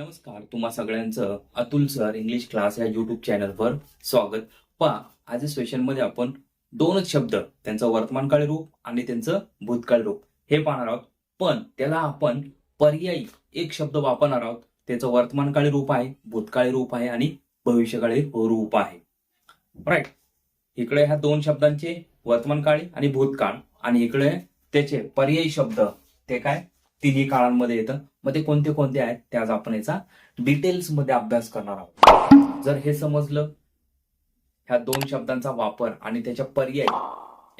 नमस्कार तुम्हा सगळ्यांचं अतुल सर इंग्लिश क्लास या युट्यूब चॅनलवर स्वागत. पहा आज सेशनमध्ये आपण दोनच शब्द त्यांचं वर्तमानकाळी रूप आणि त्यांचं भूतकाळी रूप हे पाहणार आहोत. पण त्याला आपण पर्यायी एक शब्द वापरणार आहोत. त्याचं वर्तमानकाळी रूप आहे भूतकाळी रूप आहे आणि भविष्यकाळी रूप आहे. राईट इकडे ह्या दोन शब्दांचे वर्तमानकाळी आणि भूतकाळ आणि इकडे त्याचे पर्यायी शब्द ते काय? तिन्ही काळांमध्ये येतं. मग ते कोणते कोणते आहेत ते आज आपण याचा डिटेल्समध्ये अभ्यास करणार आहोत. जर हे समजलं ह्या दोन शब्दांचा वापर आणि त्याच्या पर्याय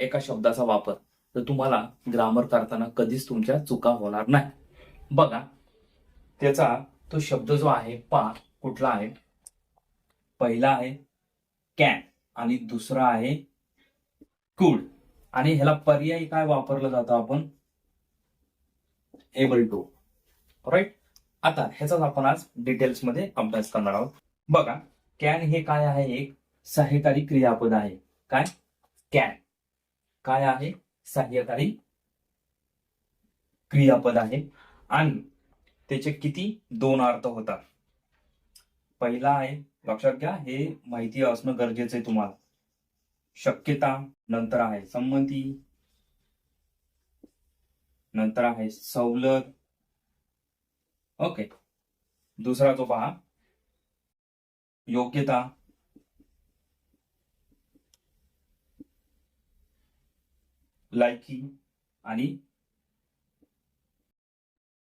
एका शब्दाचा वापर तर तुम्हाला ग्रामर करताना कधीच तुमच्या चुका होणार नाही. बघा त्याचा तो शब्द जो आहे पा कुठला आहे? पहिला आहे कॅन आणि दुसरा आहे कूड आणि ह्याला पर्याय काय वापरलं जातं आपण? एबल टू राईट आता ह्याचाच आपण आज डिटेल्समध्ये अभ्यास करणार आहोत. बघा कॅन हे काय आहे? एक सहाय्यकारी क्रियापद आहे. काय? कॅन काय आहे? सहाय्यकारी क्रियापद आहे. आणि त्याचे किती? दोन अर्थ होतात. पहिला आहे लक्षात घ्या हे माहिती असणं गरजेचं आहे तुम्हाला. शक्यता नंतर आहे. संमती नंतर आहे सवलत. ओके दुसरा तो पहा. योग्यता. लायकी आणि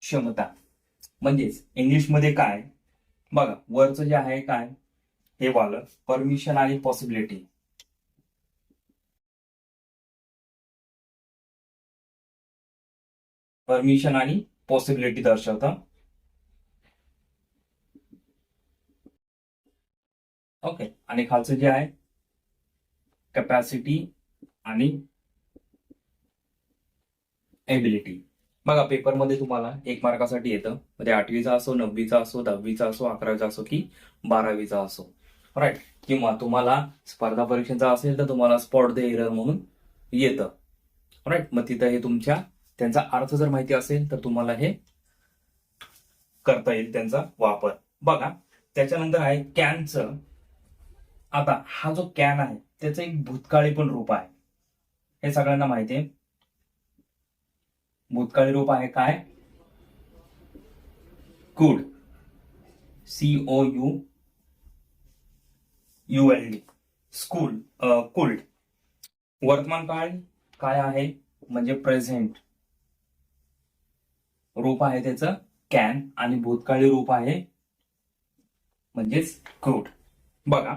क्षमता. म्हणजेच इंग्लिशमध्ये काय? बघा वरचं जे आहे काय? हे वालं. परमिशन आणि पॉसिबिलिटी परमिशन आणि पॉसिबिलिटी दर्शवतं. ओके आणि खालचं जे आहे कॅपॅसिटी आणि एबिलिटी बघा पेपरमध्ये तुम्हाला एक मार्कासाठी येतं. म्हणजे आठवीचा असो नववीचा असो दहावीचा असो अकरावीचा असो की बारावीचा असो. राईट किंवा तुम्हाला स्पर्धा परीक्षेचा असेल तर तुम्हाला स्पॉट द एरर म्हणून येतं. राईट मग तिथं हे तुमच्या त्यांचा अर्थ जर माहिती असेल तर तुम्हाला हे करता येईल त्यांचा वापर. बघा त्याच्यानंतर आहे कॅनचं. आता हा जो कॅन आहे त्याचं एक भूतकाळी पण रूप आहे. हे सगळ्यांना माहिती आहे. भूतकाळी रूप आहे काय? Could. C O U U L D school could. वर्तमान काळ काय आहे? म्हणजे प्रेझेंट. रूप आहे त्याचं. कॅन आणि भूतकाळी रूप आहे. म्हणजेच क्रूड बघा.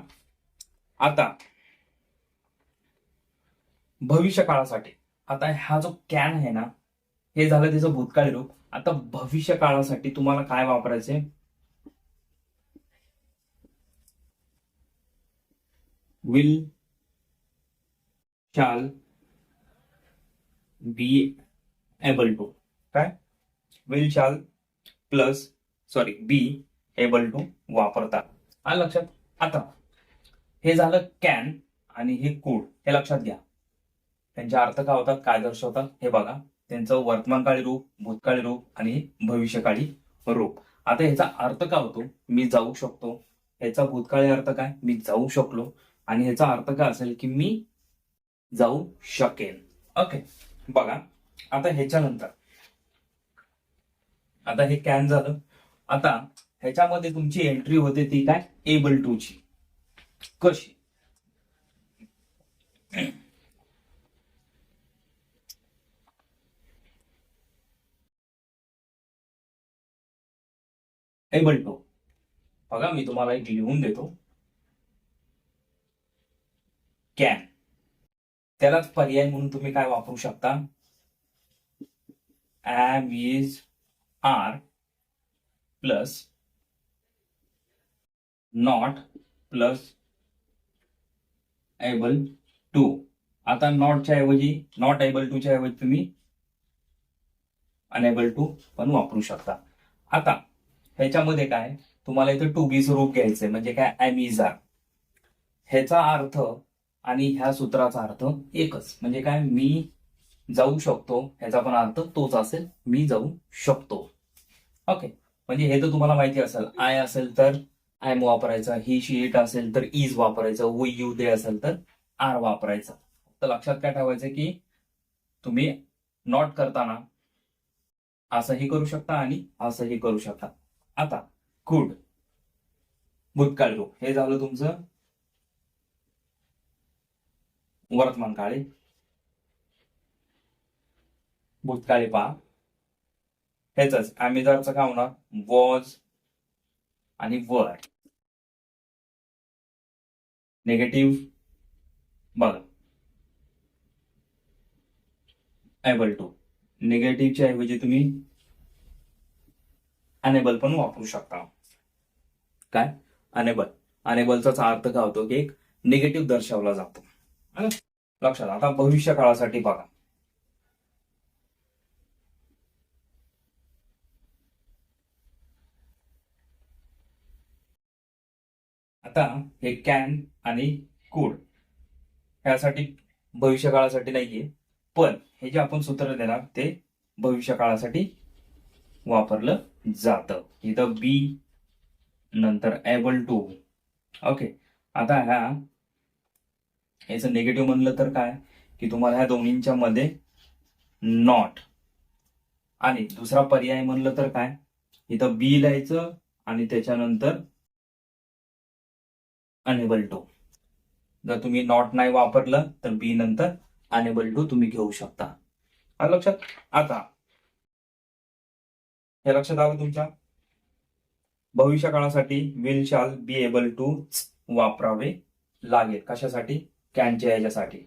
आता भविष्य काळासाठी. आता हा जो कॅन आहे ना हे झालं त्याचं भूतकाळी रूप. आता भविष्य काळासाठी तुम्हाला काय वापरायचे will shall be able to काय? Will shall plus sorry be able to वापरतात. आलं लक्षात? आता हे झालं कॅन आणि हे कूड हे लक्षात घ्या. त्यांचे अर्थ काय होतात काय दर्शवतात? हे बघा. त्यांचं वर्तमानकाळी रूप भूतकाळी रूप आणि भविष्यकाळी रूप. आता ह्याचा अर्थ काय होतो? मी जाऊ शकतो. ह्याचा भूतकाळी अर्थ काय? मी जाऊ शकलो. आणि ह्याचा अर्थ काय असेल की मी जाऊ शकेन. ओके बघा. आता ह्याच्यानंतर आता हे कॅन झालं. आता ह्याच्यामध्ये तुमची एंट्री होते ती काय? एबल टू ची. कशी? एबल टू बघा मी तुम्हाला एक लिहून देतो. कॅन त्यालाच पर्याय म्हणून तुम्ही काय वापरू शकता? Am is are plus not plus able to आता नॉटच्या ऐवजी नॉट एबल टूच्या ऐवजी तुम्ही अनेबल टू पण वापरू शकता. आता ह्याच्यामध्ये काय? तुम्हाला इथं टू बी स्वरूप घ्यायचंय. म्हणजे काय? ॲमिझार ह्याचा अर्थ आणि ह्या सूत्राचा अर्थ एकच. म्हणजे काय? मी जाऊ शकतो. ह्याचा पण अर्थ तोच असेल. मी जाऊ शकतो. ओके म्हणजे हे तर तुम्हाला माहिती असेल. आय असेल तर आय एम वापरायचा. ही शी इट असेल तर इज वापरायचं. व यू दे असेल तर आर वापरायचं. तर लक्षात काय ठेवायचं की तुम्ही नॉट करताना असंही करू शकता आणि असंही करू शकता. आता गुड भूतकाळ रूप हे झालं तुमचं वर्तमान काळे भूतकाळी पहा. हेच आम्ही काय होणार वॉज आणि वर निगेटिव्ह बघा. एबल टू निगेटिव्हच्या ऐवजी तुम्ही अनेबल पण वापरू शकता. काय? अनेबल अनेबलचा अर्थ काय होतो की एक निगेटिव्ह दर्शवला जातो. लक्षात. आता भविष्य काळासाठी बघा. आता हे कॅन आणि कूड ह्यासाठी भविष्य काळासाठी नाहीये पण हे जे आपण सूत्र देणार ते भविष्य काळासाठी वापरलं जातं. इथं बी नंतर एबल टू ओके आता ह्या याचं निगेटिव्ह म्हणलं तर काय? की तुम्हाला ह्या दोन्हींच्या मध्ये नॉट आणि दुसरा पर्याय म्हणलं तर काय? इथं बी लिहायचं आणि त्याच्यानंतर अनेबल टू जर तुम्ही नॉट नाही वापरलं तर बी नंतर अनेबल टू तुम्ही घेऊ शकता. आलं लक्षात? आता. हे लक्षात आलं तुमच्या? भविष्य काळासाठी will shall be able to वापरावे लागेल. कशासाठी? कॅनच्या याच्यासाठी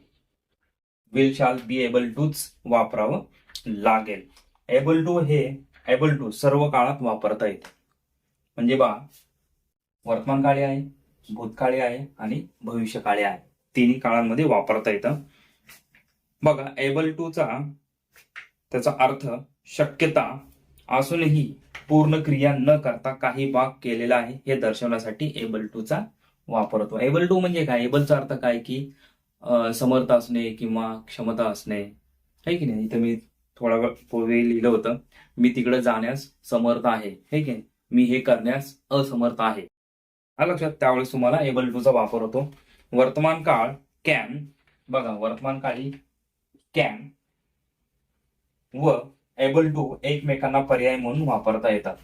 विल शाल बी एबल टूच वापरावं लागेल. एबल टू हे एबल टू सर्व काळात वापरता येत. म्हणजे बा वर्तमान काळी आहे. भूतकाळी आहे आणि भविष्यकाळी आहे. तिन्ही काळांमध्ये वापरता येतं. बघा एबल टूचा त्याचा अर्थ शक्यता असूनही पूर्ण क्रिया न करता काही भाग केलेला आहे हे दर्शवण्यासाठी एबल टूचा वापर होतो. एबल टू म्हणजे काय? एबलचा अर्थ काय? की समर्थ असणे किंवा क्षमता असणे. आहे की नाही? इथं मी थोडा वेळ पूर्वी लिहिलं होतं मी तिकडे जाण्यास समर्थ आहे. हे की नाही? मी हे करण्यास असमर्थ आहे. हा लक्षात त्यावेळेस तुम्हाला एबल टूचा वापर होतो. वर्तमान काळ कॅन बघा वर्तमान काळी कॅन व एबल टू एकमेकांना पर्याय म्हणून वापरता येतात.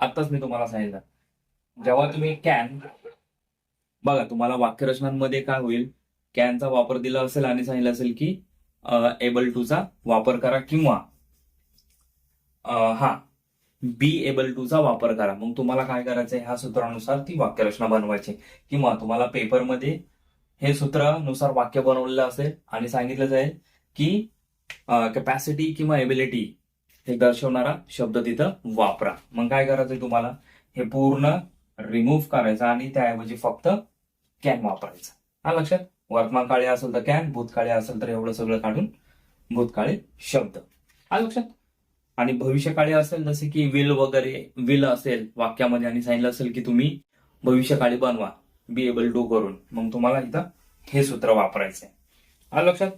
आताच मी तुम्हाला सांगितलं. जेव्हा तुम्ही कॅन बघा तुम्हाला वाक्यरचनांमध्ये काय होईल? कॅनचा वापर दिला असेल आणि सांगितलं असेल की एबल टूचा वापर करा किंवा हा बी एबल टू चा वापर करा. मग तुम्हाला काय करायचं ह्या सूत्रानुसार ती वाक्यरचना बनवायची. किंवा तुम्हाला पेपरमध्ये हे सूत्रानुसार वाक्य बनवलेलं असेल आणि सांगितलं जाईल की कॅपॅसिटी किंवा एबिलिटी हे दर्शवणारा शब्द तिथं वापरा. मग काय करायचंय तुम्हाला? हे पूर्ण रिमूव्ह करायचं आणि त्याऐवजी फक्त कॅन वापरायचं. हा लक्षात? वर्तमान काळी असेल तर कॅन भूतकाळी असेल तर एवढं सगळं काढून भूतकाळी शब्द. हा लक्षात? आणि भविष्यकाळी असेल जसे की विल वगैरे विल असेल वाक्यामध्ये आणि सांगितलं असेल की तुम्ही भविष्यकाळी बनवा बी एबल टू करून. मग तुम्हाला इथं हे सूत्र वापरायचंय. हा लक्षात?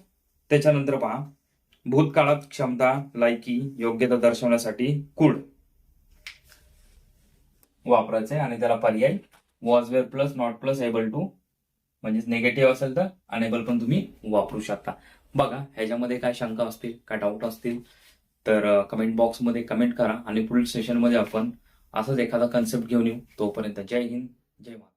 त्याच्यानंतर पहा. भूतकाळात क्षमता लायकी योग्यता दर्शवण्यासाठी कुड वापरायचंय आणि त्याला पर्याय was were plus not plus able to म्हणजेच निगेटिव्ह असेल तर अनेबल पण तुम्ही वापरू शकता. बघा ह्याच्यामध्ये काय शंका असतील काय डाऊट असतील तर कमेंट बॉक्समध्ये कमेंट करा आणि पुढील सेशनमध्ये आपण असंच एखादा कन्सेप्ट घेऊन येऊ. तोपर्यंत जय हिंद जय महाराष्ट्र.